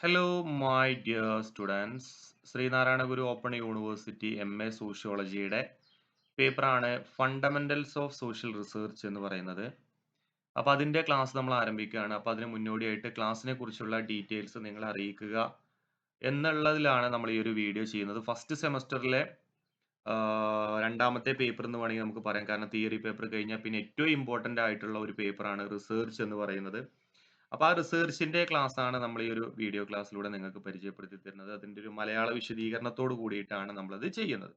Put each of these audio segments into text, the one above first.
Hello, my dear students Sreenarayana Guru open university M A സോഷ്യോളജിയുടെ പേപ്പറാണ് fundamentals of social research എന്ന് പറയുന്നത്. അപ്പോൾ അതിന്റെ ക്ലാസ് നമ്മൾ ആരംഭിക്കുകയാണ്. അപ്പോൾ അതിന് മുന്നോടിയായിട്ട് ക്ലാസ്സിനെ കുറിച്ചുള്ള ഡീറ്റെയിൽസ് നിങ്ങൾ അറിയിക്കുക എന്നുള്ളതിലാണ് നമ്മൾ ഈ ഒരു വീഡിയോ ചെയ്യുന്നത്. ഫസ്റ്റ് സെമസ്റ്ററിലെ രണ്ടാമത്തെ പേപ്പർ എന്ന് വേണമെങ്കിൽ നമുക്ക് പറയാം. കാരണം തിയറി പേപ്പർ കഴിഞ്ഞാൽ പിന്നെ ഏറ്റവും ഇമ്പോർട്ടന്റ് ആയിട്ടുള്ള ഒരു പേപ്പറാണ് റിസർച്ച് എന്ന് പറയുന്നത്. അപ്പൊ ആ റിസേർച്ചിന്റെ ക്ലാസ് ആണ് നമ്മൾ ഈ ഒരു വീഡിയോ ക്ലാസ്സിലൂടെ നിങ്ങൾക്ക് പരിചയപ്പെടുത്തി തരുന്നത്. അതിന്റെ ഒരു മലയാള വിശദീകരണത്തോട് കൂടിയിട്ടാണ് നമ്മളത് ചെയ്യുന്നത്.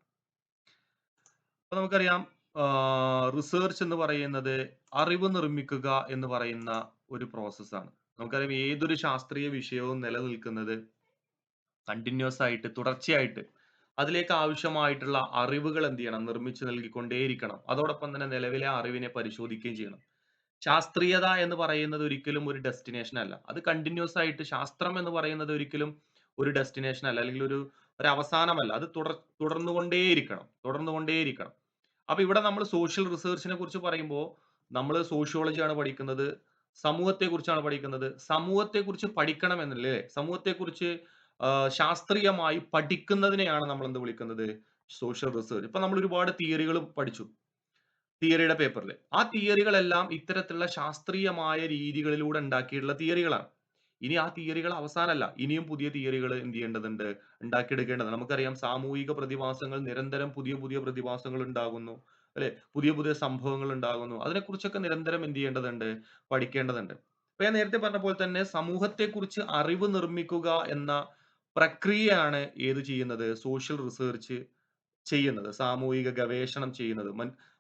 അപ്പൊ നമുക്കറിയാം റിസേർച്ച് എന്ന് പറയുന്നത് അറിവ് നിർമ്മിക്കുക എന്ന് പറയുന്ന ഒരു പ്രോസസ്സാണ് നമുക്കറിയാം ഏതൊരു ശാസ്ത്രീയ വിഷയവും നിലനിൽക്കുന്നത് കണ്ടിന്യൂസ് ആയിട്ട് തുടർച്ചയായിട്ട് അതിലേക്ക് ആവശ്യമായിട്ടുള്ള അറിവുകൾ എന്ത് ചെയ്യണം? നിർമ്മിച്ചു നൽകിക്കൊണ്ടേയിരിക്കണം. അതോടൊപ്പം തന്നെ നിലവിലെ അറിവിനെ പരിശോധിക്കുകയും ചെയ്യണം. ശാസ്ത്രീയത എന്ന് പറയുന്നത് ഒരിക്കലും ഒരു ഡെസ്റ്റിനേഷൻ അല്ല. അത് കണ്ടിന്യൂസ് ആയിട്ട് ശാസ്ത്രം എന്ന് പറയുന്നത് ഒരിക്കലും ഒരു ഡെസ്റ്റിനേഷൻ അല്ല. അല്ലെങ്കിൽ ഒരു ഒരു അവസാനമല്ല. അത് തുടർ തുടർന്നുകൊണ്ടേയിരിക്കണം. തുടർന്നുകൊണ്ടേയിരിക്കണം. അപ്പൊ ഇവിടെ നമ്മൾ സോഷ്യൽ റിസർച്ചിനെ കുറിച്ച് പറയുമ്പോൾ നമ്മൾ സോഷ്യോളജിയാണ് പഠിക്കുന്നത്. സമൂഹത്തെ കുറിച്ചാണ് പഠിക്കുന്നത്. സമൂഹത്തെക്കുറിച്ച് പഠിക്കണം എന്നല്ലേ സമൂഹത്തെ കുറിച്ച് ശാസ്ത്രീയമായി പഠിക്കുന്നതിനെയാണ് നമ്മൾ എന്ത് വിളിക്കുന്നത്? സോഷ്യൽ റിസർച്ച് ഇപ്പൊ നമ്മൾ ഒരുപാട് തിയറികൾ പഠിച്ചു. തിയറിയുടെ പേപ്പറിൽ ആ തിയറികളെല്ലാം ഇത്തരത്തിലുള്ള ശാസ്ത്രീയമായ രീതികളിലൂടെ ഉണ്ടാക്കിയിട്ടുള്ള തിയറികളാണ്. ഇനി ആ തിയറികൾ അവസാനമല്ല. ഇനിയും പുതിയ തിയറികൾ എന്ത് ചെയ്യേണ്ടതുണ്ട്? ഉണ്ടാക്കിയെടുക്കേണ്ടത് നമുക്കറിയാം സാമൂഹിക പ്രതിഭാസങ്ങൾ നിരന്തരം പുതിയ പുതിയ പ്രതിഭാസങ്ങൾ ഉണ്ടാകുന്നു അല്ലെ? പുതിയ പുതിയ സംഭവങ്ങൾ ഉണ്ടാകുന്നു. അതിനെക്കുറിച്ചൊക്കെ നിരന്തരം എന്ത് ചെയ്യേണ്ടതുണ്ട്? പഠിക്കേണ്ടതുണ്ട്. അപ്പൊ ഞാൻ നേരത്തെ പറഞ്ഞ പോലെ തന്നെ സമൂഹത്തെക്കുറിച്ച് അറിവ് നിർമ്മിക്കുക എന്ന പ്രക്രിയയാണ് ഏത് ചെയ്യുന്നത്? സോഷ്യൽ റിസർച്ച് ചെയ്യുന്നത്. സാമൂഹിക ഗവേഷണം ചെയ്യുന്നത്.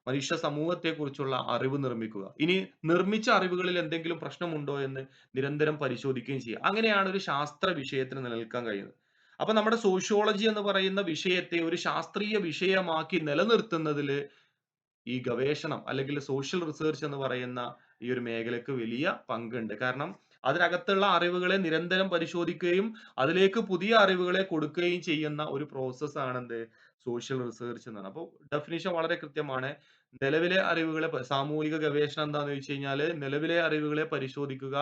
മനുഷ്യ സമൂഹത്തെക്കുറിച്ചുള്ള അറിവ് നിർമ്മിക്കുക. ഇനി നിർമ്മിച്ച അറിവുകളിൽ എന്തെങ്കിലും പ്രശ്നമുണ്ടോ എന്ന് നിരന്തരം പരിശോധിക്കുകയും ചെയ്യുക. അങ്ങനെയാണ് ഒരു ശാസ്ത്ര വിഷയത്തിന് നിലനിൽക്കാൻ കഴിയുന്നത്. അപ്പൊ നമ്മുടെ സോഷ്യോളജി എന്ന് പറയുന്ന വിഷയത്തെ ഒരു ശാസ്ത്രീയ വിഷയമാക്കി നിലനിർത്തുന്നതിൽ ഈ ഗവേഷണം അല്ലെങ്കിൽ സോഷ്യൽ റിസർച്ച് എന്ന് പറയുന്ന ഈ ഒരു മേഖലക്ക് വലിയ പങ്കുണ്ട്. കാരണം അതിനകത്തുള്ള അറിവുകളെ നിരന്തരം പരിശോധിക്കുകയും അതിലേക്ക് പുതിയ അറിവുകളെ കൊടുക്കുകയും ചെയ്യുന്ന ഒരു പ്രോസസ് ആണ് എന്ത് സോഷ്യൽ റിസർച്ച് എന്നാണ്. അപ്പോൾ ഡെഫിനിഷൻ വളരെ കൃത്യമാണ്. നിലവിലെ അറിവുകളെ സാമൂഹിക ഗവേഷണം എന്താണെന്ന് വെച്ച് കഴിഞ്ഞാൽ നിലവിലെ അറിവുകളെ പരിശോധിക്കുക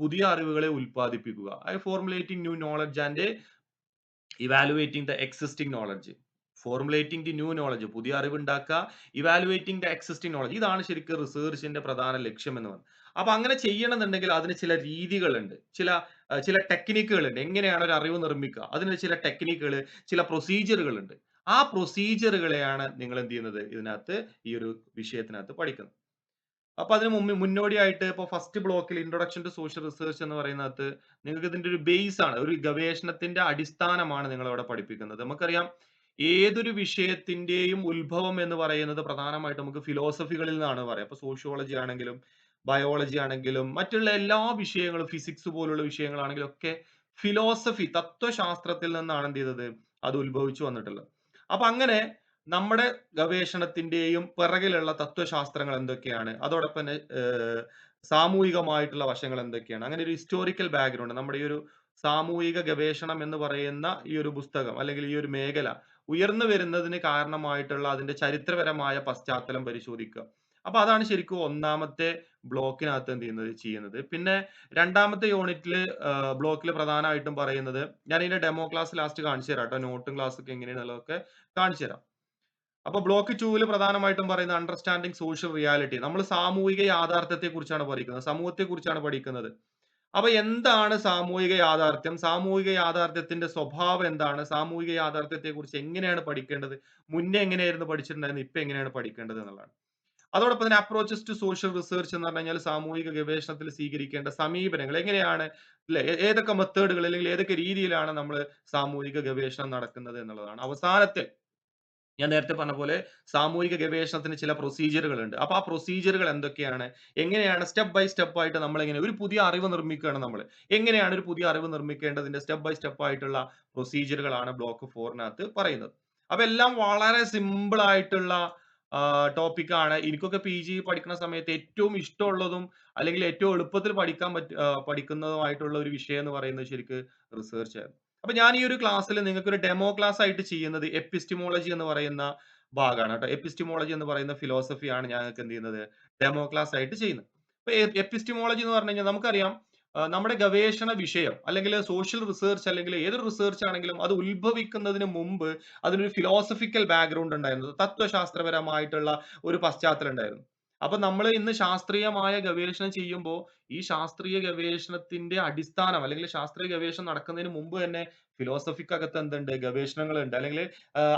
പുതിയ അറിവുകളെ ഉൽപ്പാദിപ്പിക്കുക. I formulating new knowledge and evaluating the existing knowledge formulating the new knowledge പുതിയ അറിവ് ഉണ്ടാക്കുക ഇവാലുവേറ്റിംഗ് ദ എക്സിസ്റ്റിംഗ് നോളജ് ഇതാണ് ശരിക്കും റിസർച്ചിന്റെ പ്രധാന ലക്ഷ്യം എന്ന് പറയുന്നത് അപ്പൊ അങ്ങനെ ചെയ്യണമെന്നുണ്ടെങ്കിൽ അതിന് ചില രീതികളുണ്ട്. ചില ചില ടെക്നിക്കുകൾ ഉണ്ട് എങ്ങനെയാണ് ഒരു അറിവ് നിർമ്മിക്കുക? അതിന് ചില ടെക്നിക്കുകൾ ചില പ്രൊസീജിയറുകൾ ഉണ്ട് ആ പ്രൊസീജിയറുകളെയാണ് നിങ്ങൾ എന്ത് ചെയ്യുന്നത് ഇതിനകത്ത് ഈ ഒരു വിഷയത്തിനകത്ത് പഠിക്കുന്നത്. അപ്പൊ അതിന് മുമ്പ് മുന്നോടിയായിട്ട് ഇപ്പൊ ഫസ്റ്റ് ബ്ലോക്കിൽ ഇൻട്രൊഡക്ഷൻ ടു സോഷ്യൽ റിസർച്ച് എന്ന് പറയുന്നത് നിങ്ങൾക്ക് ഇതിന്റെ ഒരു ബേസ് ആണ് ഒരു ഗവേഷണത്തിന്റെ അടിസ്ഥാനമാണ് നിങ്ങൾ അവിടെ പഠിപ്പിക്കുന്നത്. നമുക്കറിയാം ഏതൊരു വിഷയത്തിന്റെയും ഉത്ഭവം എന്ന് പറയുന്നത് പ്രധാനമായിട്ട് നമുക്ക് ഫിലോസഫികളിൽ നിന്നാണ് പറയാം അപ്പൊ സോഷ്യോളജി ആണെങ്കിലും ബയോളജി ആണെങ്കിലും മറ്റുള്ള എല്ലാ വിഷയങ്ങളും ഫിസിക്സ് പോലുള്ള വിഷയങ്ങളാണെങ്കിലും ഒക്കെ ഫിലോസഫി തത്വശാസ്ത്രത്തിൽ നിന്നാണ് എന്ത് ചെയ്തത് അത് ഉത്ഭവിച്ചു വന്നിട്ടുള്ളത്. അപ്പൊ അങ്ങനെ നമ്മുടെ ഗവേഷണത്തിന്റെയും പിറകിലുള്ള തത്വശാസ്ത്രങ്ങൾ എന്തൊക്കെയാണ്? അതോടൊപ്പം തന്നെ സാമൂഹികമായിട്ടുള്ള വശങ്ങൾ എന്തൊക്കെയാണ്? അങ്ങനെ ഒരു ഹിസ്റ്റോറിക്കൽ ബാക്ക്ഗ്രൗണ്ട് നമ്മുടെ ഈ ഒരു സാമൂഹിക ഗവേഷണം എന്ന് പറയുന്ന ഈ ഒരു പുസ്തകം അല്ലെങ്കിൽ ഈ ഒരു മേഖല ഉയർന്നു വരുന്നതിന് കാരണമായിട്ടുള്ള അതിന്റെ ചരിത്രപരമായ പശ്ചാത്തലം പരിശോധിക്കുക. അപ്പൊ അതാണ് ശരിക്കും ഒന്നാമത്തെ ബ്ലോക്കിനകത്ത് എന്ത് ചെയ്യുന്നത്? ചെയ്യുന്നത്. പിന്നെ രണ്ടാമത്തെ യൂണിറ്റിൽ ബ്ലോക്കിൽ പ്രധാനമായിട്ടും പറയുന്നത് ഞാൻ ഇതിന്റെ ഡെമോ ക്ലാസ് ലാസ്റ്റ് കാണിച്ചു തരാം കേട്ടോ. നോട്ടും ക്ലാസ് ഒക്കെ എങ്ങനെയാണെന്നുള്ളതൊക്കെ കാണിച്ചു തരാം. അപ്പൊ ബ്ലോക്ക് ടൂവിൽ പ്രധാനമായിട്ടും പറയുന്നത് അണ്ടർസ്റ്റാൻഡിങ് സോഷ്യൽ റിയാലിറ്റി നമ്മൾ സാമൂഹിക യാഥാർത്ഥ്യത്തെ കുറിച്ചാണ് പഠിക്കുന്നത്. സമൂഹത്തെ കുറിച്ചാണ് പഠിക്കുന്നത്. അപ്പൊ എന്താണ് സാമൂഹിക യാഥാർത്ഥ്യം? സാമൂഹിക യാഥാർത്ഥ്യത്തിന്റെ സ്വഭാവം എന്താണ്? സാമൂഹിക യാഥാർത്ഥ്യത്തെ കുറിച്ച് എങ്ങനെയാണ് പഠിക്കേണ്ടത്? മുന്നേ എങ്ങനെയായിരുന്നു പഠിച്ചിട്ടുണ്ടായിരുന്നത്? ഇപ്പൊ എങ്ങനെയാണ് പഠിക്കേണ്ടത് എന്നുള്ളതാണ്. അതോടൊപ്പം തന്നെ അപ്രോച്ചസ് ടു സോഷ്യൽ റിസർച്ച് എന്ന് പറഞ്ഞു കഴിഞ്ഞാൽ സാമൂഹിക ഗവേഷണത്തിൽ സ്വീകരിക്കേണ്ട സമീപനങ്ങൾ എങ്ങനെയാണ് അല്ലെ? ഏതൊക്കെ മെത്തേഡുകൾ അല്ലെങ്കിൽ ഏതൊക്കെ രീതിയിലാണ് നമ്മൾ സാമൂഹിക ഗവേഷണം നടക്കുന്നത് എന്നുള്ളതാണ്. അവസാനത്തെ ഞാൻ നേരത്തെ പറഞ്ഞ പോലെ സാമൂഹിക ഗവേഷണത്തിന് ചില പ്രൊസീജിയറുകൾ ഉണ്ട്. അപ്പൊ ആ പ്രൊസീജിയറുകൾ എന്തൊക്കെയാണ്? എങ്ങനെയാണ് സ്റ്റെപ്പ് ബൈ സ്റ്റെപ്പ് ആയിട്ട് നമ്മൾ എങ്ങനെ ഒരു പുതിയ അറിവ് നിർമ്മിക്കുകയാണ് നമ്മൾ എങ്ങനെയാണ് ഒരു പുതിയ അറിവ് നിർമ്മിക്കേണ്ടതിന്റെ സ്റ്റെപ്പ് ബൈ സ്റ്റെപ്പ് ആയിട്ടുള്ള പ്രൊസീജിയറുകളാണ് ബ്ലോക്ക് ഫോറിനകത്ത് പറയുന്നത്. അപ്പൊ എല്ലാം വളരെ സിമ്പിൾ ആയിട്ടുള്ള ടോപ്പിക് ആണ്. എനിക്കൊക്കെ പി ജി പഠിക്കുന്ന സമയത്ത് ഏറ്റവും ഇഷ്ടമുള്ളതും അല്ലെങ്കിൽ ഏറ്റവും എളുപ്പത്തിൽ പഠിക്കാൻ പറ്റ പഠിക്കുന്നതുമായിട്ടുള്ള ഒരു വിഷയം എന്ന് പറയുന്നത് ശരിക്ക് റിസർച്ച് ആയിരുന്നു. അപ്പൊ ഞാൻ ഈ ഒരു ക്ലാസ്സിൽ നിങ്ങൾക്ക് ഒരു ഡെമോ ക്ലാസ് ആയിട്ട് ചെയ്യുന്നത് എപ്പിസ്റ്റിമോളജി എന്ന് പറയുന്ന ഭാഗമാണ് കേട്ടോ. എപ്പിസ്റ്റിമോളജി എന്ന് പറയുന്ന ഫിലോസഫിയാണ് ഞങ്ങൾക്ക് എന്ത് ചെയ്യുന്നത്? ഡെമോ ക്ലാസ് ആയിട്ട് ചെയ്യുന്നത്. അപ്പൊ എപ്പിസ്റ്റിമോളജി എന്ന് പറഞ്ഞു കഴിഞ്ഞാൽ നമുക്കറിയാം നമ്മുടെ ഗവേഷണ വിഷയം അല്ലെങ്കിൽ സോഷ്യൽ റിസർച്ച് അല്ലെങ്കിൽ ഏതൊരു റിസർച്ച് ആണെങ്കിലും അത് ഉത്ഭവിക്കുന്നതിന് മുമ്പ് അതിനൊരു ഫിലോസഫിക്കൽ ബാക്ക്ഗ്രൗണ്ട് ഉണ്ടായിരുന്നു. തത്വശാസ്ത്രപരമായിട്ടുള്ള ഒരു പശ്ചാത്തലം ഉണ്ടായിരുന്നു. അപ്പൊ നമ്മൾ ഇന്ന് ശാസ്ത്രീയമായ ഗവേഷണം ചെയ്യുമ്പോൾ ഈ ശാസ്ത്രീയ ഗവേഷണത്തിന്റെ അടിസ്ഥാനം അല്ലെങ്കിൽ ശാസ്ത്രീയ ഗവേഷണം നടക്കുന്നതിന് മുമ്പ് തന്നെ ഫിലോസഫിക്കകത്ത് എന്തുണ്ട്? ഗവേഷണങ്ങളുണ്ട്. അല്ലെങ്കിൽ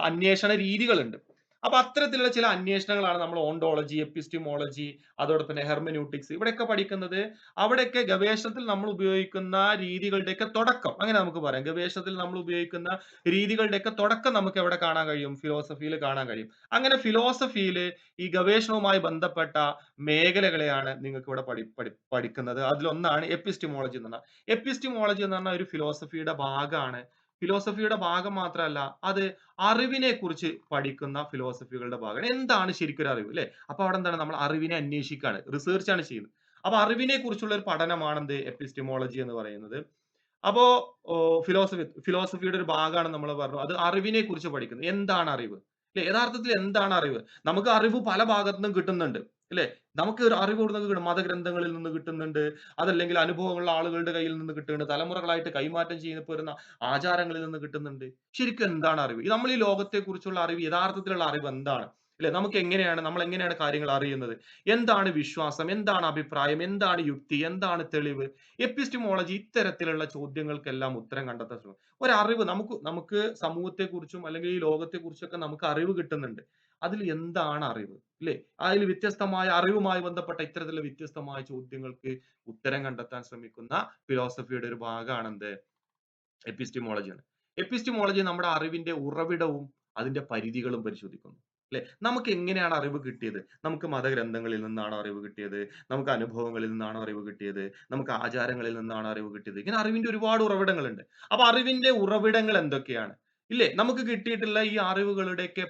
അന്വേഷണ രീതികളുണ്ട്. അപ്പൊ അത്തരത്തിലുള്ള ചില അന്വേഷണങ്ങളാണ് നമ്മൾ ഓണ്ടോളജി എപ്പിസ്റ്റിമോളജി അതോടൊപ്പം തന്നെ ഹെർമന്യൂട്ടിക്സ് ഇവിടെയൊക്കെ പഠിക്കുന്നത്. അവിടെയൊക്കെ ഗവേഷണത്തിൽ നമ്മൾ ഉപയോഗിക്കുന്ന രീതികളുടെയൊക്കെ തുടക്കം. അങ്ങനെ നമുക്ക് പറയാം. ഗവേഷണത്തിൽ നമ്മൾ ഉപയോഗിക്കുന്ന രീതികളുടെയൊക്കെ തുടക്കം നമുക്ക് എവിടെ കാണാൻ കഴിയും? ഫിലോസഫിയിൽ കാണാൻ കഴിയും. അങ്ങനെ ഫിലോസഫിയിൽ ഈ ഗവേഷണവുമായി ബന്ധപ്പെട്ട മേഖലകളെയാണ് നിങ്ങൾക്ക് ഇവിടെ പഠി പഠിക്കുന്നത്. അതിലൊന്നാണ് എപ്പിസ്റ്റിമോളജി എന്ന് പറഞ്ഞാൽ. എപ്പിസ്റ്റിമോളജി എന്ന് പറഞ്ഞാൽ ഒരു ഫിലോസഫിയുടെ ഭാഗമാണ്. ഫിലോസഫിയുടെ ഭാഗം മാത്രമല്ല അത് അറിവിനെ കുറിച്ച് പഠിക്കുന്ന ഫിലോസഫികളുടെ ഭാഗമാണ്. എന്താണ് ശരിക്കും ഒരു അറിവ് അല്ലെ? അപ്പൊ അവിടെ എന്താണ്? നമ്മൾ അറിവിനെ അന്വേഷിക്കുകയാണ് റിസർച്ച് ആണ് ചെയ്യുന്നത്. അപ്പൊ അറിവിനെ കുറിച്ചുള്ള ഒരു പഠനമാണ് എന്ത്? എപ്പിസ്റ്റിമോളജി എന്ന് പറയുന്നത്. അപ്പോ ഫിലോസഫി ഫിലോസഫിയുടെ ഒരു ഭാഗമാണ് നമ്മൾ പറഞ്ഞു അത് അറിവിനെ കുറിച്ച് പഠിക്കുന്നത്. എന്താണ് അറിവ്? അല്ലെ? യഥാർത്ഥത്തിൽ എന്താണ് അറിവ്? നമുക്ക് അറിവ് പല ഭാഗത്തു നിന്നും കിട്ടുന്നുണ്ട്. അല്ലെ? നമുക്ക് ഒരു അറിവ് നിന്ന് കിട്ടും. മതഗ്രന്ഥങ്ങളിൽ നിന്ന് കിട്ടുന്നുണ്ട്. അതല്ലെങ്കിൽ അനുഭവങ്ങളുള്ള ആളുകളുടെ കയ്യിൽ നിന്ന് കിട്ടുന്നുണ്ട്. തലമുറകളായിട്ട് കൈമാറ്റം ചെയ്യപ്പെടുന്ന ആചാരങ്ങളിൽ നിന്ന് കിട്ടുന്നുണ്ട്. ശരിക്കും എന്താണ് അറിവ്? നമ്മൾ ഈ ലോകത്തെ കുറിച്ചുള്ള അറിവ് യഥാർത്ഥത്തിലുള്ള അറിവ് എന്താണ്? അല്ലെ? നമുക്ക് എങ്ങനെയാണ് നമ്മൾ എങ്ങനെയാണ് കാര്യങ്ങൾ അറിയുന്നത്? എന്താണ് വിശ്വാസം? എന്താണ് അഭിപ്രായം? എന്താണ് യുക്തി? എന്താണ് തെളിവ്? എപ്പിസ്റ്റിമോളജി ഇത്തരത്തിലുള്ള ചോദ്യങ്ങൾക്കെല്ലാം ഉത്തരം കണ്ടെത്താൻ ശ്രമിക്കും. ഒരു അറിവ് നമുക്ക് നമുക്ക് സമൂഹത്തെ കുറിച്ചും അല്ലെങ്കിൽ ഈ ലോകത്തെ കുറിച്ചൊക്കെ നമുക്ക് അറിവ് കിട്ടുന്നുണ്ട്. അതിൽ എന്താണ് അറിവ്? അല്ലെ അതിൽ വ്യത്യസ്തമായ അറിവുമായി ബന്ധപ്പെട്ട ഇത്തരത്തിലുള്ള വ്യത്യസ്തമായ ചോദ്യങ്ങൾക്ക് ഉത്തരം കണ്ടെത്താൻ ശ്രമിക്കുന്ന ഫിലോസഫിയുടെ ഒരു ഭാഗമാണ് എന്ത്? എപ്പിസ്റ്റിമോളജിയാണ് എപ്പിസ്റ്റിമോളജി നമ്മുടെ അറിവിന്റെ ഉറവിടവും അതിന്റെ പരിധികളും പരിശോധിക്കുന്നു. അല്ലെ നമുക്ക് എങ്ങനെയാണ് അറിവ് കിട്ടിയത്? നമുക്ക് മതഗ്രന്ഥങ്ങളിൽ നിന്നാണ് അറിവ് കിട്ടിയത്? നമുക്ക് അനുഭവങ്ങളിൽ നിന്നാണ് അറിവ് കിട്ടിയത്? നമുക്ക് ആചാരങ്ങളിൽ നിന്നാണ് അറിവ് കിട്ടിയത്? ഇങ്ങനെ അറിവിന്റെ ഒരുപാട് ഉറവിടങ്ങളുണ്ട്. അപ്പൊ അറിവിന്റെ ഉറവിടങ്ങൾ എന്തൊക്കെയാണ്? ഇല്ലേ? നമുക്ക് കിട്ടിയിട്ടുള്ള ഈ അറിവുകളുടെയൊക്കെ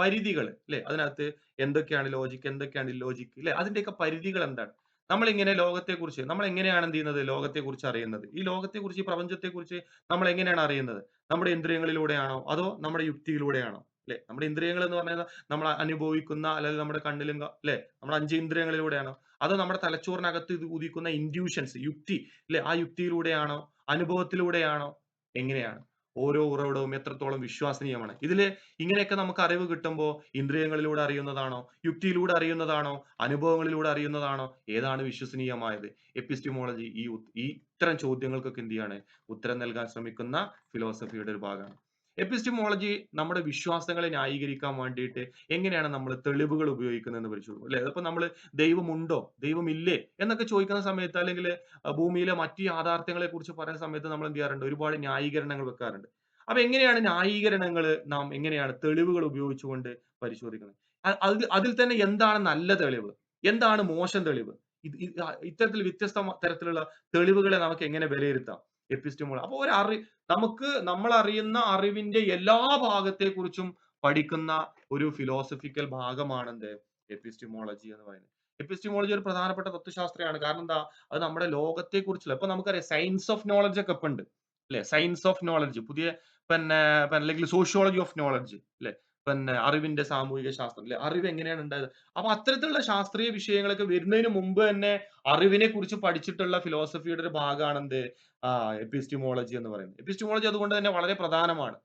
പരിധികൾ ഇല്ലേ? അതിനകത്ത് എന്തൊക്കെയാണ് ലോജിക് എന്തൊക്കെയാണ് ലോജിക് ഇല്ലേ? അതിന്റെയൊക്കെ പരിധികൾ എന്താണ്? നമ്മൾ ഇങ്ങനെ ലോകത്തെ കുറിച്ച് നമ്മൾ എങ്ങനെയാണ് എന്ത് ചെയ്യുന്നത്? ലോകത്തെ കുറിച്ച് അറിയുന്നത്. ഈ ലോകത്തെ കുറിച്ച് ഈ പ്രപഞ്ചത്തെ കുറിച്ച് നമ്മൾ എങ്ങനെയാണ് അറിയുന്നത്? നമ്മുടെ ഇന്ദ്രിയങ്ങളിലൂടെയാണോ? അതോ നമ്മുടെ യുക്തിയിലൂടെയാണോ? അല്ലെ നമ്മുടെ ഇന്ദ്രിയങ്ങൾ എന്ന് പറഞ്ഞാൽ നമ്മൾ അനുഭവിക്കുന്ന അല്ലെങ്കിൽ നമ്മുടെ കണ്ണിലും അല്ലെ നമ്മുടെ അഞ്ച് ഇന്ദ്രിയങ്ങളിലൂടെയാണോ? അതോ നമ്മുടെ തലച്ചോറിനകത്ത് ഇത് ഉദിക്കുന്ന ഇൻഡ്യൂഷൻസ് യുക്തി അല്ലെ ആ യുക്തിയിലൂടെയാണോ? അനുഭവത്തിലൂടെയാണോ? എങ്ങനെയാണ്? ഓരോ ഉറവിടവും എത്രത്തോളം വിശ്വസനീയമാണ്. ഇതിൽ ഇങ്ങനെയൊക്കെ നമുക്ക് അറിവ് കിട്ടുമ്പോൾ ഇന്ദ്രിയങ്ങളിലൂടെ അറിയുന്നതാണോ? യുക്തിയിലൂടെ അറിയുന്നതാണോ? അനുഭവങ്ങളിലൂടെ അറിയുന്നതാണോ? ഏതാണ് വിശ്വസനീയമായത്? എപ്പിസ്റ്റിമോളജി ഈ ഈ ഇത്തരം ചോദ്യങ്ങൾക്കൊക്കെ എന്ത് ചെയ്യാണ്? ഉത്തരം നൽകാൻ ശ്രമിക്കുന്ന ഫിലോസഫിയുടെ ഒരു ഭാഗമാണ്. എപ്പിസ്റ്റിമോളജി നമ്മുടെ വിശ്വാസങ്ങളെ ന്യായീകരിക്കാൻ വേണ്ടിയിട്ട് എങ്ങനെയാണ് നമ്മൾ തെളിവുകൾ ഉപയോഗിക്കുന്നത് എന്ന് പരിശോധിക്കും അല്ലെ? അപ്പൊ നമ്മൾ ദൈവമുണ്ടോ? ദൈവമില്ലേ? എന്നൊക്കെ ചോദിക്കുന്ന സമയത്ത് അല്ലെങ്കിൽ ഭൂമിയിലെ മറ്റു യാഥാർത്ഥ്യങ്ങളെ കുറിച്ച് പറയുന്ന സമയത്ത് നമ്മൾ എന്ത് ചെയ്യാറുണ്ട്? ഒരുപാട് ന്യായീകരണങ്ങൾ വെക്കാറുണ്ട്. അപ്പൊ എങ്ങനെയാണ് ന്യായീകരണങ്ങൾ നാം എങ്ങനെയാണ് തെളിവുകൾ ഉപയോഗിച്ചുകൊണ്ട് പരിശോധിക്കുന്നത്? അതിൽ അതിൽ തന്നെ എന്താണ് നല്ല തെളിവ്? എന്താണ് മോശം തെളിവ്? ഇത് ഇത് ഇത്തരത്തിൽ വ്യത്യസ്ത തരത്തിലുള്ള തെളിവുകളെ നമുക്ക് എങ്ങനെ വിലയിരുത്താം? എപ്പിസ്റ്റമോൾ അപ്പൊ ഒരു അറി നമുക്ക് നമ്മൾ അറിയുന്ന അറിവിന്റെ എല്ലാ ഭാഗത്തെ കുറിച്ചും പഠിക്കുന്ന ഒരു ഫിലോസഫിക്കൽ ഭാഗമാണ് എന്ത് എപ്പിസ്റ്റമോളജി എന്ന് പറയുന്നത്. എപ്പിസ്റ്റമോളജി ഒരു പ്രധാനപ്പെട്ട തത്വശാസ്ത്രമാണ് കാരണം എന്താ? അത് നമ്മുടെ ലോകത്തെ കുറിച്ചുള്ള ഇപ്പൊ നമുക്കറിയാം സയൻസ് ഓഫ് നോളജ് ഒക്കെ ഇപ്പൊ ഉണ്ട്. അല്ലെ? സയൻസ് ഓഫ് നോളജ് പുതിയ പിന്നെ അല്ലെങ്കിൽ സോഷ്യോളജി ഓഫ് നോളജ് അല്ലെ? പിന്നെ അറിവിന്റെ സാമൂഹിക ശാസ്ത്രം അല്ലെ? അറിവ് എങ്ങനെയാണ് ഉണ്ടായത്? അപ്പൊ അത്തരത്തിലുള്ള ശാസ്ത്രീയ വിഷയങ്ങളൊക്കെ വരുന്നതിന് മുമ്പ് തന്നെ അറിവിനെ കുറിച്ച് പഠിച്ചിട്ടുള്ള ഫിലോസഫിയുടെ ഒരു ഭാഗമാണ് എന്ത് ആ എപ്പിസ്റ്റിമോളജി എന്ന് പറയുന്നത്. എപ്പിസ്റ്റിമോളജി അതുകൊണ്ട് തന്നെ വളരെ പ്രധാനമാണ്.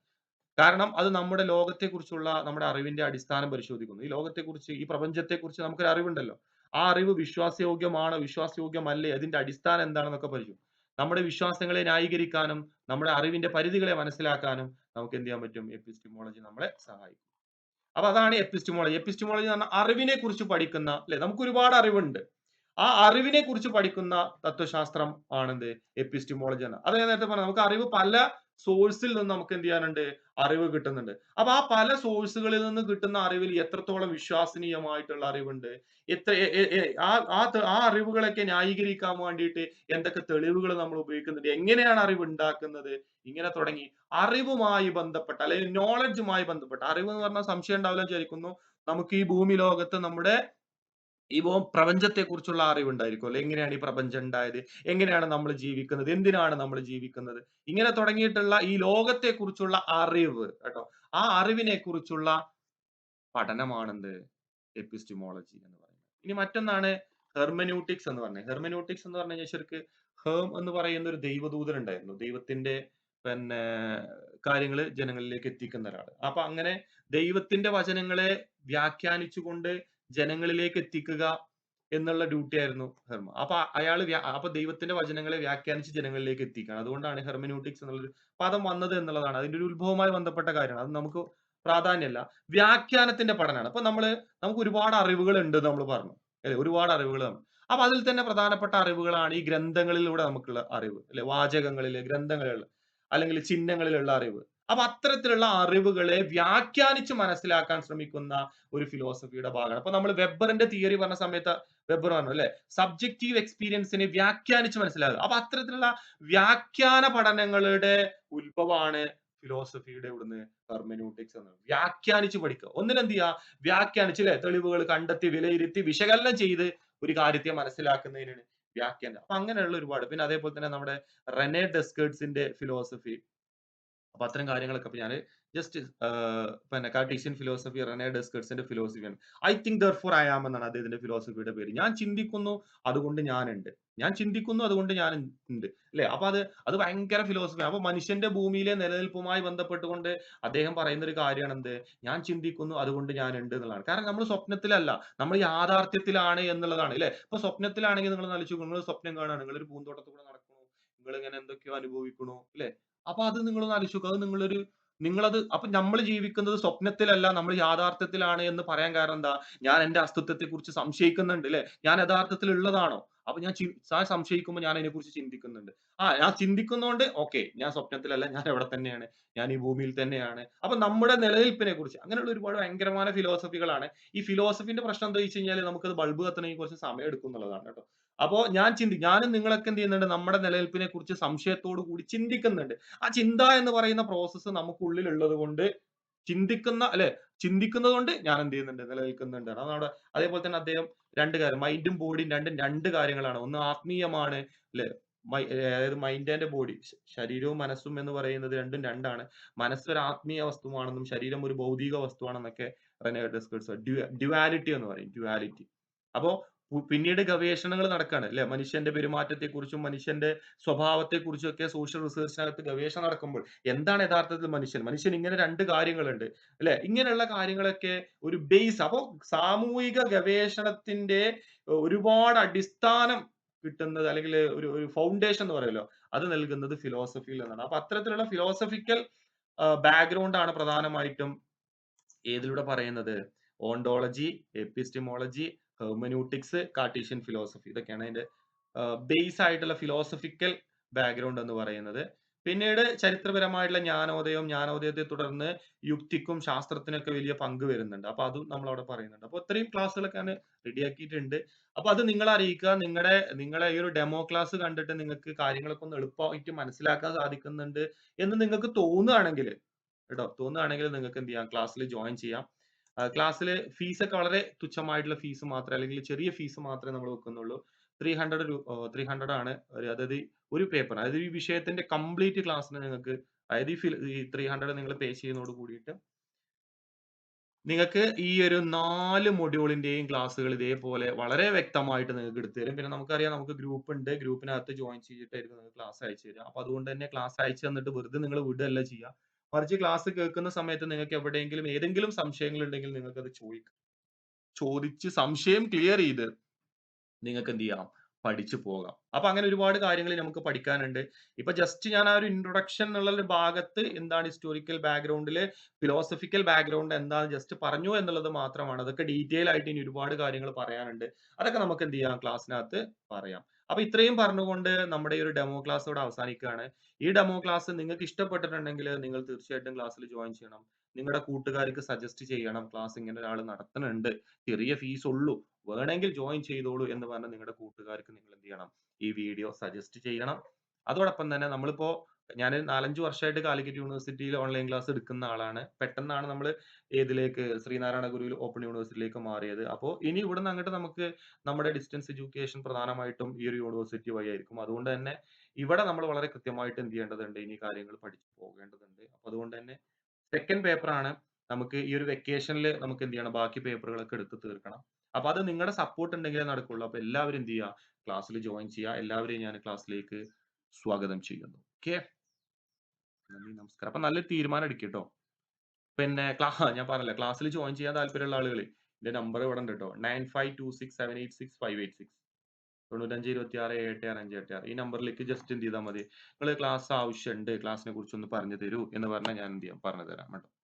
കാരണം അത് നമ്മുടെ ലോകത്തെ കുറിച്ചുള്ള നമ്മുടെ അറിവിന്റെ അടിസ്ഥാനം പരിശോധിക്കുന്നു. ഈ ലോകത്തെ കുറിച്ച് ഈ പ്രപഞ്ചത്തെ കുറിച്ച് നമുക്കൊരു അറിവുണ്ടല്ലോ. ആ അറിവ് വിശ്വാസയോഗ്യമാണോ വിശ്വാസയോഗ്യമല്ലേ? അതിന്റെ അടിസ്ഥാനം എന്താണെന്നൊക്കെ പരിശോധിക്കും നമ്മുടെ വിശ്വാസങ്ങളെ ന്യായീകരിക്കാനും നമ്മുടെ അറിവിന്റെ പരിധികളെ മനസ്സിലാക്കാനും നമുക്ക് എന്ത് ചെയ്യാൻ പറ്റും? എപ്പിസ്റ്റിമോളജി നമ്മളെ സഹായിക്കും. അപ്പൊ അതാണ് എപ്പിസ്റ്റിമോളജി എപ്പിസ്റ്റിമോളജി എന്ന് പറഞ്ഞാൽ അറിവിനെ കുറിച്ച് പഠിക്കുന്ന അല്ലെ? നമുക്ക് ഒരുപാട് അറിവുണ്ട്. ആ അറിവിനെ കുറിച്ച് പഠിക്കുന്ന തത്വശാസ്ത്രം ആണെന്ത്? എപ്പിസ്റ്റിമോളജി എന്ന് അത് ഞാൻ നേരത്തെ പറഞ്ഞു നമുക്ക് അറിവ് പല സോഴ്സിൽ നിന്ന് നമുക്ക് എന്ത് ചെയ്യാനുണ്ട്? അറിവ് കിട്ടുന്നുണ്ട്. അപ്പൊ ആ പല സോഴ്സുകളിൽ നിന്ന് കിട്ടുന്ന അറിവിൽ എത്രത്തോളം വിശ്വസനീയമായിട്ടുള്ള അറിവുണ്ട്? എത്ര ആ ആ അറിവുകളൊക്കെ ന്യായീകരിക്കാൻ വേണ്ടിയിട്ട് എന്തൊക്കെ തെളിവുകൾ നമ്മൾ ഉപയോഗിക്കുന്നുണ്ട്? എങ്ങനെയാണ് അറിവ് ഉണ്ടാക്കുന്നത്? ഇങ്ങനെ തുടങ്ങി. അറിവുമായി ബന്ധപ്പെട്ട അല്ലെങ്കിൽ നോളജുമായി ബന്ധപ്പെട്ട അറിവ് എന്ന് പറഞ്ഞാൽ സംശയം ഉണ്ടാവില്ല വിചാരിക്കുന്നു. നമുക്ക് ഈ ഭൂമി ലോകത്ത് നമ്മുടെ ഈ ഭൂ- പ്രപഞ്ചത്തെ കുറിച്ചുള്ള അറിവുണ്ടായിരിക്കും അല്ലെ? എങ്ങനെയാണ് ഈ പ്രപഞ്ചം ഉണ്ടായത് എങ്ങനെയാണ് നമ്മൾ ജീവിക്കുന്നത്? എന്തിനാണ് നമ്മൾ ജീവിക്കുന്നത്? ഇങ്ങനെ തുടങ്ങിയിട്ടുള്ള ഈ ലോകത്തെ കുറിച്ചുള്ള അറിവ് കേട്ടോ. ആ അറിവിനെ കുറിച്ചുള്ള പഠനമാണെന്ത്? എപ്പിസ്റ്റിമോളജി എന്ന് പറയുന്നത്. ഇനി മറ്റൊന്നാണ് ഹെർമനൂട്ടിക്സ് എന്ന് പറഞ്ഞത്. ഹെർമനൂട്ടിക്സ് എന്ന് പറഞ്ഞു കഴിഞ്ഞാൽ ശരിക്ക് ഹേം എന്ന് പറയുന്ന ഒരു ദൈവദൂതൻ ഉണ്ടായിരുന്നു. ദൈവത്തിന്റെ പിന്നെ കാര്യങ്ങൾ ജനങ്ങളിലേക്ക് എത്തിക്കുന്ന ഒരാൾ. അപ്പൊ അങ്ങനെ ദൈവത്തിന്റെ വചനങ്ങളെ വ്യാഖ്യാനിച്ചുകൊണ്ട് ജനങ്ങളിലേക്ക് എത്തിക്കുക എന്നുള്ള ഡ്യൂട്ടി ആയിരുന്നു ഹെർമ. അപ്പൊ അയാൾ അപ്പൊ ദൈവത്തിന്റെ വചനങ്ങളെ വ്യാഖ്യാനിച്ച് ജനങ്ങളിലേക്ക് എത്തിക്കുകയാണ്. അതുകൊണ്ടാണ് ഹെർമന്യൂട്ടിക്സ് എന്നുള്ളൊരു പദം വന്നത് എന്നുള്ളതാണ്. അതിന്റെ ഒരു ഉത്ഭവമായി ബന്ധപ്പെട്ട കാര്യമാണ്. അത് നമുക്ക് പ്രാധാന്യമല്ല. വ്യാഖ്യാനത്തിന്റെ പഠനമാണ്. അപ്പൊ നമ്മൾ നമുക്ക് ഒരുപാട് അറിവുകൾ ഉണ്ട് നമ്മൾ പറഞ്ഞു. അല്ലെ? ഒരുപാട് അറിവുകൾ അപ്പൊ അതിൽ തന്നെ പ്രധാനപ്പെട്ട അറിവുകളാണ് ഈ ഗ്രന്ഥങ്ങളിലൂടെ നമുക്കുള്ള അറിവ്. അല്ലെ? വാചകങ്ങളിലെ ഗ്രന്ഥങ്ങളിലെ അല്ലെങ്കിൽ ചിഹ്നങ്ങളിലുള്ള അറിവ്. അപ്പൊ അത്തരത്തിലുള്ള അറിവുകളെ വ്യാഖ്യാനിച്ച് മനസ്സിലാക്കാൻ ശ്രമിക്കുന്ന ഒരു ഫിലോസഫിയുടെ ഭാഗമാണ്. അപ്പൊ നമ്മൾ വെബറിന്റെ തിയറി പറഞ്ഞ സമയത്ത് വെബർ പറഞ്ഞു അല്ലെ? സബ്ജക്റ്റീവ് എക്സ്പീരിയൻസിനെ വ്യാഖ്യാനിച്ച് മനസ്സിലാക്കുക. അപ്പൊ അത്തരത്തിലുള്ള വ്യാഖ്യാന പഠനങ്ങളുടെ ഉത്ഭവമാണ് ഫിലോസഫിയുടെ ഇവിടുന്ന് ഹെർമനൂട്ടിക്സ് എന്ന് വ്യാഖ്യാനിച്ച് പഠിക്കുക. ഒന്നിനെന്ത് ചെയ്യുക? വ്യാഖ്യാനിച്ച് അല്ലെ? തെളിവുകൾ കണ്ടെത്തി, വിലയിരുത്തി, വിശകലനം ചെയ്ത് ഒരു കാര്യത്തെ മനസ്സിലാക്കുന്നതിനാണ് വ്യാഖ്യാനം. അപ്പൊ അങ്ങനെയുള്ള ഒരുപാട് പിന്നെ അതേപോലെ തന്നെ നമ്മുടെ റെനെ ഡെസ്കേർട്സിന്റെ ഫിലോസഫി അപ്പൊ അത്തരം കാര്യങ്ങളൊക്കെ ഇപ്പൊ ഞാൻ ജസ്റ്റ് പിന്നെ കാർട്ടീഷ്യൻ ഫിലോസഫി റെനെ ഡെസ്കേർട്സിന്റെ ഫിലോസഫിയാണ്. I think therefore I am എന്നാണ് അദ്ദേഹത്തിന്റെ ഫിലോസഫിയുടെ പേര്. ഞാൻ ചിന്തിക്കുന്നു അതുകൊണ്ട് ഞാനുണ്ട്. ഞാൻ ചിന്തിക്കുന്നു അതുകൊണ്ട് ഞാൻ ഉണ്ട്. അല്ലെ? അപ്പൊ അത് അത് ഭയങ്കര ഫിലോസഫി അപ്പൊ മനുഷ്യന്റെ ഭൂമിയിലെ നിലനിൽപ്പുമായി ബന്ധപ്പെട്ടുകൊണ്ട് അദ്ദേഹം പറയുന്ന ഒരു കാര്യമാണ് എന്ത്? ഞാൻ ചിന്തിക്കുന്നു അതുകൊണ്ട് ഞാൻ ഉണ്ട് എന്നുള്ളതാണ്. കാരണം നമ്മൾ സ്വപ്നത്തിലല്ല. നമ്മൾ യാഥാർത്ഥ്യത്തിലാണ് എന്നുള്ളതാണ്. അല്ലെ? ഇപ്പൊ സ്വപ്നത്തിലാണെങ്കിൽ നിങ്ങൾ ആലോചിച്ച് നിങ്ങൾ സ്വപ്നം കാണുകയാണ്. നിങ്ങൾ ഒരു പൂന്തോട്ടത്തിൽ കൂടെ നടക്കുന്നു. നിങ്ങൾ ഇങ്ങനെ എന്തൊക്കെയോ അനുഭവിക്കണു. അല്ലെ? അപ്പൊ അത് നിങ്ങളൊന്ന് ആലോചിച്ച് നോക്കൂ. അത് നിങ്ങളൊരു നിങ്ങളത് അപ്പൊ നമ്മൾ ജീവിക്കുന്നത് സ്വപ്നത്തിലല്ല നമ്മൾ യാഥാർത്ഥ്യത്തിലാണ് എന്ന് പറയാൻ കാരണം എന്താ? ഞാൻ എന്റെ അസ്തിത്വത്തെ കുറിച്ച് സംശയിക്കുന്നുണ്ട് അല്ലെ? ഞാൻ യഥാർത്ഥത്തിൽ ഉള്ളതാണോ? അപ്പൊ ഞാൻ ഞാൻ സംശയിക്കുമ്പോൾ ഞാൻ അതിനെക്കുറിച്ച് ചിന്തിക്കുന്നുണ്ട്. ആ ഞാൻ ചിന്തിക്കുന്നോണ്ട് ഓക്കെ ഞാൻ സ്വപ്നത്തിലല്ല ഞാൻ എവിടെ തന്നെയാണ്. ഞാൻ ഈ ഭൂമിയിൽ തന്നെയാണ്. അപ്പൊ നമ്മുടെ നിലനിൽപ്പിനെ കുറിച്ച് അങ്ങനെയുള്ള ഒരുപാട് ഭയങ്കരമായ ഫിലോസഫികളാണ്. ഈ ഫിലോസഫിന്റെ പ്രശ്നം എന്താ വെച്ച് കഴിഞ്ഞാൽ നമുക്കത് ബൾബ് കത്തണമെങ്കിൽ കുറച്ച് സമയം എടുക്കും എന്നുള്ളതാണ് കേട്ടോ. അപ്പൊ ഞാൻ ചിന്തി ഞാനും നിങ്ങളൊക്കെ എന്ത് ചെയ്യുന്നുണ്ട്? നമ്മുടെ നിലനിൽപ്പിനെ കുറിച്ച് സംശയത്തോടു കൂടി ചിന്തിക്കുന്നുണ്ട്. ആ ചിന്ത എന്ന് പറയുന്ന പ്രോസസ്സ് നമുക്കുള്ളിലുള്ളത് കൊണ്ട് ചിന്തിക്കുന്ന അല്ലെ? ചിന്തിക്കുന്നത് കൊണ്ട് ഞാൻ എന്ത് ചെയ്യുന്നുണ്ട്? നിലനിൽക്കുന്നുണ്ട്. അതാണ് അതേപോലെ തന്നെ അദ്ദേഹം രണ്ട് കാര്യം മൈൻഡും ബോഡിയും രണ്ടും രണ്ട് കാര്യങ്ങളാണ്. ഒന്ന് ആത്മീയമാണ് അല്ലെ? അതായത് മൈൻഡ് ആൻഡ് ബോഡി ശരീരവും മനസ്സും എന്ന് പറയുന്നത് രണ്ടും രണ്ടാണ്. മനസ്സ് ഒരു ആത്മീയ വസ്തുവാണെന്നും ശരീരം ഒരു ഭൗതിക വസ്തുവാണെന്നൊക്കെ ഡ്യു ഡ്യുവാലിറ്റി എന്ന് പറയും. ഡ്യുവാലിറ്റി. അപ്പൊ പിന്നീട് ഗവേഷണങ്ങൾ നടക്കുകയാണ് അല്ലെ? മനുഷ്യന്റെ പെരുമാറ്റത്തെക്കുറിച്ചും മനുഷ്യന്റെ സ്വഭാവത്തെക്കുറിച്ചും ഒക്കെ സോഷ്യൽ റിസർച്ചിനകത്ത് ഗവേഷണം നടക്കുമ്പോൾ എന്താണ് യഥാർത്ഥത്തിൽ മനുഷ്യൻ? മനുഷ്യൻ ഇങ്ങനെ രണ്ട് കാര്യങ്ങളുണ്ട് അല്ലെ? ഇങ്ങനെയുള്ള കാര്യങ്ങളൊക്കെ ഒരു ബേസ് അപ്പൊ സാമൂഹിക ഗവേഷണത്തിന്റെ ഒരുപാട് അടിസ്ഥാനം കിട്ടുന്നത് അല്ലെങ്കിൽ ഒരു ഒരു ഫൗണ്ടേഷൻ എന്ന് പറയുമല്ലോ അത് നൽകുന്നത് ഫിലോസഫിയിൽ നിന്നാണ്. അപ്പൊ അത്തരത്തിലുള്ള ഫിലോസഫിക്കൽ ബാക്ക്ഗ്രൗണ്ട് ആണ് പ്രധാനമായിട്ടും ഏതിലൂടെ പറയുന്നത്? Ontology, epistemology, hermeneutics, Cartesian philosophy ഇതൊക്കെയാണ് അതിന്റെ ബേസ് ആയിട്ടുള്ള ഫിലോസഫിക്കൽ ബാക്ക്ഗ്രൗണ്ട് എന്ന് പറയുന്നത്. പിന്നീട് ചരിത്രപരമായിട്ടുള്ള ജ്ഞാനോദയവും ജ്ഞാനോദയത്തെ തുടർന്ന് യുക്തിക്കും ശാസ്ത്രത്തിനൊക്കെ വലിയ പങ്ക് വരുന്നുണ്ട്. അപ്പൊ അതും നമ്മൾ അവിടെ പറയുന്നുണ്ട്. അപ്പൊ ഇത്രയും ക്ലാസ്സുകളൊക്കെ ഞാൻ റെഡിയാക്കിയിട്ടുണ്ട്. അപ്പൊ അത് നിങ്ങൾ അറിയിക്കുക. നിങ്ങളുടെ നിങ്ങളെ ഈ ഒരു ഡെമോ ക്ലാസ് കണ്ടിട്ട് നിങ്ങൾക്ക് കാര്യങ്ങളൊക്കെ ഒന്ന് എളുപ്പമായിട്ട് മനസ്സിലാക്കാൻ സാധിക്കുന്നുണ്ട് എന്ന് നിങ്ങൾക്ക് തോന്നുകയാണെങ്കിൽ കേട്ടോ തോന്നുകയാണെങ്കിൽ നിങ്ങൾക്ക് എന്ത് ചെയ്യാം ക്ലാസ്സിൽ ജോയിൻ ചെയ്യാം. ക്ലാസ്സിൽ ഫീസൊക്കെ വളരെ തുച്ഛമായിട്ടുള്ള ഫീസ് മാത്രമേ അല്ലെങ്കിൽ ചെറിയ ഫീസ് മാത്രമേ നമ്മൾ വെക്കുന്നുള്ളൂ. 300 രൂ 300 ആണ്. അതായത് ഒരു പേപ്പർ അതായത് ഈ വിഷയത്തിന്റെ കംപ്ലീറ്റ് ക്ലാസ്സിന് നിങ്ങൾക്ക് അതായത് ഈ ത്രീ ഹൺഡ്രഡ് 300 നിങ്ങൾ പേ ചെയ്യുന്നതോട് കൂടിയിട്ട് നിങ്ങൾക്ക് ഈ ഒരു നാല് മൊഡ്യൂളിന്റെയും ക്ലാസ്സുകൾ ഇതേപോലെ വളരെ വ്യക്തമായിട്ട് നിങ്ങൾക്ക് എടുത്തു തരും. പിന്നെ നമുക്കറിയാം നമുക്ക് ഗ്രൂപ്പ് ഉണ്ട്. ഗ്രൂപ്പിനകത്ത് ജോയിൻ ചെയ്തിട്ടായിരിക്കും നിങ്ങൾക്ക് ക്ലാസ് അയച്ചു തരിക. അപ്പൊ അതുകൊണ്ട് തന്നെ ക്ലാസ് അയച്ചു തന്നിട്ട് വെറുതെ നിങ്ങൾ വിടുകയല്ല ചെയ്യുക. മറിച്ച് ക്ലാസ് കേൾക്കുന്ന സമയത്ത് നിങ്ങൾക്ക് എവിടെയെങ്കിലും ഏതെങ്കിലും സംശയങ്ങൾ ഉണ്ടെങ്കിൽ നിങ്ങൾക്ക് അത് ചോദിക്കാം. ചോദിച്ച് സംശയം ക്ലിയർ ചെയ്ത് നിങ്ങൾക്ക് എന്ത് ചെയ്യാം? പഠിച്ചു പോകാം. അപ്പൊ അങ്ങനെ ഒരുപാട് കാര്യങ്ങൾ നമുക്ക് പഠിക്കാനുണ്ട്. ഇപ്പൊ ജസ്റ്റ് ഞാൻ ആ ഒരു ഇൻട്രൊഡക്ഷൻ എന്നുള്ള ഒരു ഭാഗത്ത് എന്താണ് ഹിസ്റ്റോറിക്കൽ ബാക്ക്ഗ്രൗണ്ടിൽ ഫിലോസഫിക്കൽ ബാക്ക്ഗ്രൗണ്ട് എന്താണ് ജസ്റ്റ് പറഞ്ഞു എന്നുള്ളത് മാത്രമാണ്. അതൊക്കെ ഡീറ്റെയിൽ ആയിട്ട് ഇനി ഒരുപാട് കാര്യങ്ങൾ പറയാനുണ്ട്. അതൊക്കെ നമുക്ക് എന്ത് ചെയ്യാം? ക്ലാസ്സിനകത്ത് പറയാം. അപ്പൊ ഇത്രയും പറഞ്ഞുകൊണ്ട് നമ്മുടെ ഈ ഒരു ഡെമോ ക്ലാസ് ഇവിടെ അവസാനിക്കുകയാണ്. ഈ ഡെമോ ക്ലാസ് നിങ്ങൾക്ക് ഇഷ്ടപ്പെട്ടിട്ടുണ്ടെങ്കിൽ നിങ്ങൾ തീർച്ചയായിട്ടും ക്ലാസ്സിൽ ജോയിൻ ചെയ്യണം. നിങ്ങളുടെ കൂട്ടുകാർക്ക് സജസ്റ്റ് ചെയ്യണം. ക്ലാസ് ഇങ്ങനെ ഒരാൾ നടത്തുന്നുണ്ട്. ചെറിയ ഫീസ് ഉള്ളൂ. വേണമെങ്കിൽ ജോയിൻ ചെയ്തോളൂ എന്ന് പറഞ്ഞ് നിങ്ങളുടെ കൂട്ടുകാർക്ക് നിങ്ങൾ എന്ത് ചെയ്യണം? ഈ വീഡിയോ സജസ്റ്റ് ചെയ്യണം. അതോടൊപ്പം തന്നെ നമ്മളിപ്പോ ഞാൻ 4, 5 വർഷമായിട്ട് കാലിക്കറ്റ് യൂണിവേഴ്സിറ്റിയിൽ ഓൺലൈൻ ക്ലാസ് എടുക്കുന്ന ആളാണ്. പെട്ടെന്നാണ് നമ്മൾ ഏതിലേക്ക് ശ്രീനാരായണ ഗുരുവിൽ ഓപ്പൺ യൂണിവേഴ്സിറ്റിയിലേക്ക് മാറിയത്. അപ്പോൾ ഇനി ഇവിടുന്ന് അങ്ങോട്ട് നമുക്ക് നമ്മുടെ ഡിസ്റ്റൻസ് എഡ്യൂക്കേഷൻ പ്രധാനമായിട്ടും ഈ ഒരു യൂണിവേഴ്സിറ്റി വഴിയായിരിക്കും. അതുകൊണ്ട് തന്നെ ഇവിടെ നമ്മൾ വളരെ കൃത്യമായിട്ട് എന്ത് ചെയ്യേണ്ടതുണ്ട്? ഇനി കാര്യങ്ങൾ പഠിച്ചു പോകേണ്ടതുണ്ട്. അപ്പൊ അതുകൊണ്ട് തന്നെ സെക്കൻഡ് പേപ്പറാണ്. നമുക്ക് ഈ ഒരു വെക്കേഷനിൽ നമുക്ക് എന്ത് ചെയ്യണം? ബാക്കി പേപ്പറുകളൊക്കെ എടുത്ത് തീർക്കണം. അപ്പൊ അത് നിങ്ങളുടെ സപ്പോർട്ട് ഉണ്ടെങ്കിലേ നടക്കുള്ളൂ. അപ്പൊ എല്ലാവരും എന്ത് ചെയ്യുക? ക്ലാസ്സിൽ ജോയിൻ ചെയ്യുക എല്ലാവരെയും ഞാൻ ക്ലാസ്സിലേക്ക് സ്വാഗതം ചെയ്യുന്നു ഓക്കെ നന്ദി നമസ്കാരം. അപ്പൊ നല്ലൊരു തീരുമാനം എടുക്കുക കേട്ടോ പിന്നെ ക്ലാ ഞാൻ പറഞ്ഞില്ല ക്ലാസ്സിൽ ജോയിൻ ചെയ്യാൻ താല്പര്യമുള്ള ആളുകൾ എന്റെ നമ്പർ ഇവിടെ ഉണ്ട് കേട്ടോ nine five two six seven eight six five eight six തൊണ്ണൂറ്റഞ്ച് ഇരുപത്തി ആറ് എട്ട് ആറ് അഞ്ച് എട്ട് ആറ്. ഈ നമ്പറിലേക്ക് ജസ്റ്റ് എന്ത് ചെയ്താൽ മതി? നിങ്ങൾ ക്ലാസ് ആവശ്യമുണ്ട് ക്ലാസ്സിനെ കുറിച്ച് ഒന്ന് പറഞ്ഞു തരൂ എന്ന് പറഞ്ഞാൽ ഞാൻ എന്ത് ചെയ്യാം? പറഞ്ഞു തരാം കേട്ടോ.